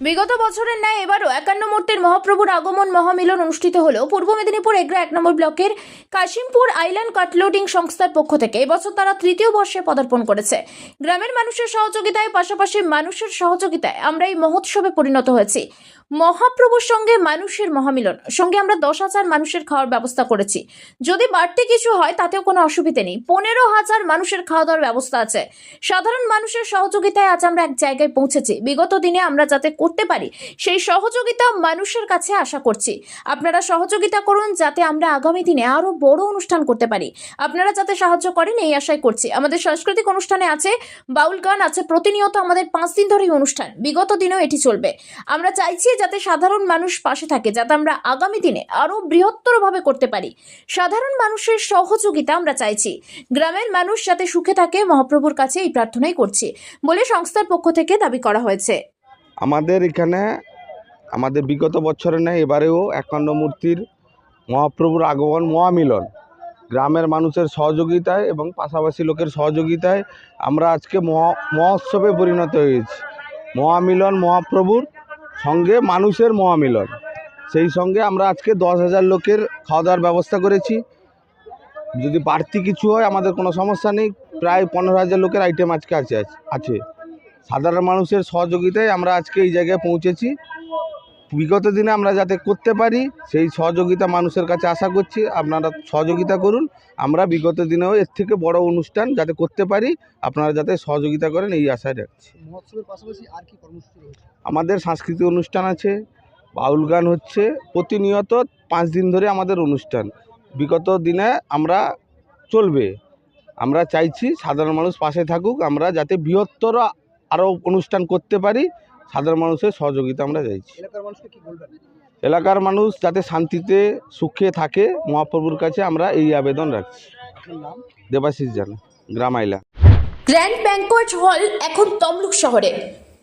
বিগত বছরের ন্যায় এবারও একান্ন মূর্তির মহাপ্রভুর আগমন মহামিলন অনুষ্ঠিত হলো পূর্ব মেদিনীপুর এগ্রা এক নম্বর ব্লকের কাশিমপুর আইল্যান্ড কাটলোডিং সংস্থার পক্ষ থেকে এবছর তারা তৃতীয় বর্ষে পদার্পণ করেছে। গ্রামের মানুষের সহযোগিতায়, পাশাপাশি মানুষের সহযোগিতায় আমরা এই মহোৎসবে পরিণত হয়েছি। মহাপ্রভুর সঙ্গে মানুষের মহামিলন, সঙ্গে আমরা দশ হাজার মানুষের খাওয়ার ব্যবস্থা করেছি। যদি বাড়তি কিছু হয়, তাতেও কোনো অসুবিধে নেই। পনেরো হাজার মানুষের খাওয়া দাওয়ার ব্যবস্থা আছে। সাধারণ মানুষের সহযোগিতায় আজ আমরা এক জায়গায় পৌঁছেছি। বিগত দিনে আমরা যাতে করতে পারি। সেই সহযোগিতা মানুষের কাছে আশা করছি। আপনারা সহযোগিতা করুন যাতে আমরা আগামী দিনে আরও বড় অনুষ্ঠান করতে পারি। আপনারা যাতে সাহায্য করেন, এই আশাই করছি। আমাদের সাংস্কৃতিক অনুষ্ঠানে আছে, বাউল গান আছে, প্রতিনিয়ত আমাদের পাঁচ দিন ধরেই অনুষ্ঠান। বিগত দিনেও এটি চলবে। আমরা চাইছি যাতে সাধারণ মানুষ পাশে থাকে, যাতে আমরা আগামী দিনে আরও বৃহত্তরভাবে করতে পারি। সাধারণ মানুষের সহযোগিতা আমরা চাইছি। গ্রামের মানুষ যাতে সুখে থাকে, মহাপ্রভুর কাছে এই প্রার্থনাই করছি বলে সংস্থার পক্ষ থেকে দাবি করা হয়েছে। আমাদের এখানে আমাদের বিগত বছরে নেই, এবারেও একান্ন মূর্তির মহাপ্রভুর আগমন, মহামিলন। গ্রামের মানুষের সহযোগিতায় এবং পাশাপাশি লোকের সহযোগিতায় আমরা আজকে মহা, মহোৎসবে পরিণত হয়েছি। মহামিলন, মহাপ্রভুর সঙ্গে মানুষের মহামিলন। সেই সঙ্গে আমরা আজকে দশ হাজার লোকের খাওয়া দাওয়ার ব্যবস্থা করেছি। যদি বাড়তি কিছু হয়, আমাদের কোনো সমস্যা নেই। প্রায় পনেরো হাজার লোকের আইটেম আজকে আছে আছে। সাধারণ মানুষের সহযোগিতায় আমরা আজকে এই জায়গায় পৌঁছেছি। বিগত দিনে আমরা যাতে করতে পারি সেই সহযোগিতা মানুষের কাছে আশা করছি। আপনারা সহযোগিতা করুন। আমরা বিগত দিনেও এর থেকে বড় অনুষ্ঠান যাতে করতে পারি আপনারা যাতে সহযোগিতা করেন এই আশায় রাখছি। মহোৎসবের পাশাপাশি আর কি কর্মসূচি রয়েছে? আমাদের সাংস্কৃতিক অনুষ্ঠান আছে বাউল গান হচ্ছে প্রতিনিয়ত পাঁচ দিন ধরে আমাদের অনুষ্ঠান। বিগত দিনে আমরা চলবে। আমরা চাইছি সাধারণ মানুষ পাশে থাকুক আমরা যাতে বৃহত্তর আরও অনুষ্ঠান করতে পারি সাধারণ মানুষের সহযোগিতা আমরা চাইছি। এলাকার মানুষকে কি বলবেন? এলাকার মানুষ যাতে শান্তিতে সুখে থাকে মহাপ্রভুর কাছে আমরা এই আবেদন রাখছি। নাম? দেবাশিস জানা গ্রাম আইলা। গ্র্যান্ড ব্যাংকোয়েট হল এখন তমলুক শহরে।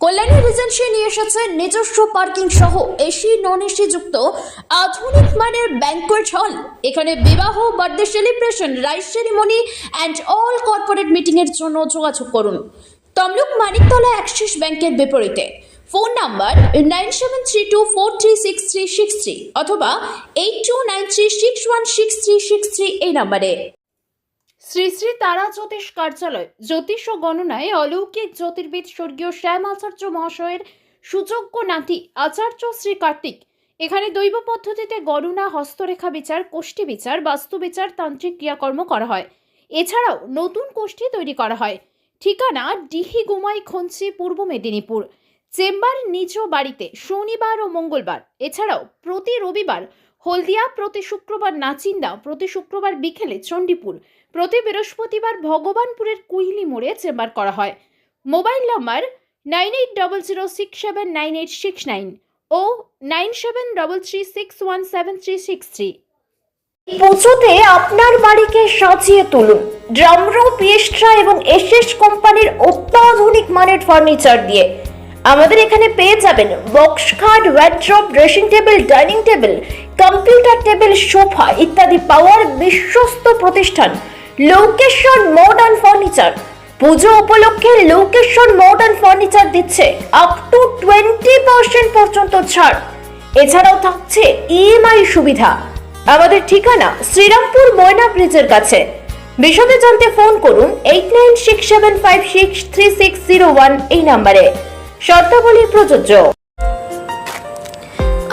কল্যাণী রিজেন্সি নিয়ে এসেছে নিজস্ব পার্কিং সহ এসি নন এসি যুক্ত আধুনিক মানের ব্যাংকোয়েট হল। এখানে বিবাহ birthday celebration rice ceremony and all corporate মিটিংয়ের জন্য যোগাযোগ করুন। তমলুক মানিকতলা অ্যাক্সিস ব্যাংকের বিপরীতে। Phone number nine seven three two four three six three six three অথবা eight two nine three six one six three six three এই নাম্বারে। শ্রী শ্রী তারা জ্যোতিষ কার্যালয়, জ্যোতিষ ও গণনায় অলৌকিক জ্যোতির্বিদ স্বর্গীয় শ্যাম আচার্য মহাশয়ের সুযোগ্য নাতি আচার্য শ্রী কার্তিক। এখানে দৈব পদ্ধতিতে গণনা, হস্তরেখা বিচার, কোষ্ঠী বিচার, বাস্তু বিচার, তান্ত্রিক ক্রিয়াকর্ম করা হয়। এছাড়াও নতুন কোষ্ঠী তৈরি করা হয়। ঠিকানা ডিহি গুমাই খঞ্চি পূর্ব মেদিনীপুর। চেম্বার নিজ বাড়িতে শনিবার ও মঙ্গলবার। এছাড়াও প্রতি রবিবার হলদিয়া প্রতি শুক্রবার নাচিন্দা, প্রতি শুক্রবার বিকেলে চণ্ডীপুর, প্রতি বৃহস্পতিবার ভগবানপুরের কুইলি মোড়ে চেম্বার করা হয়। Mobile number nine eight double zero six seven nine eight six nine ও nine seven double three six one seven three six three. পুজোতে আপনার বাড়িকে সাজিয়ে তুলুন। ড্রামরো পিয়েস্ট্রা এবং এসএস কোম্পানির অত্যাধুনিক মানের ফার্নিচার দিয়ে। আমাদের এখানে পেয়ে যাবেন বক্স খাট wardrobe dressing table dining table computer table sofa ইত্যাদি পাওয়ার বিশ্বস্ত প্রতিষ্ঠান। লোকেশন মডার্ন ফার্নিচার পুজো উপলক্ষে লোকেশন মডার্ন ফার্নিচার দিচ্ছে আপ টু টোয়েন্টি পার্সেন্ট পর্যন্ত ছাড়। এছাড়াও থাকছে ইএমআই সুবিধা। আমাদের ঠিকানা শ্রীরামপুর ময়না ব্রিজের কাছে। বিশদে জানতে ফোন করুন eight nine six seven five six three six zero one এই নাম্বারে। শর্তাবলী প্রযোজ্য।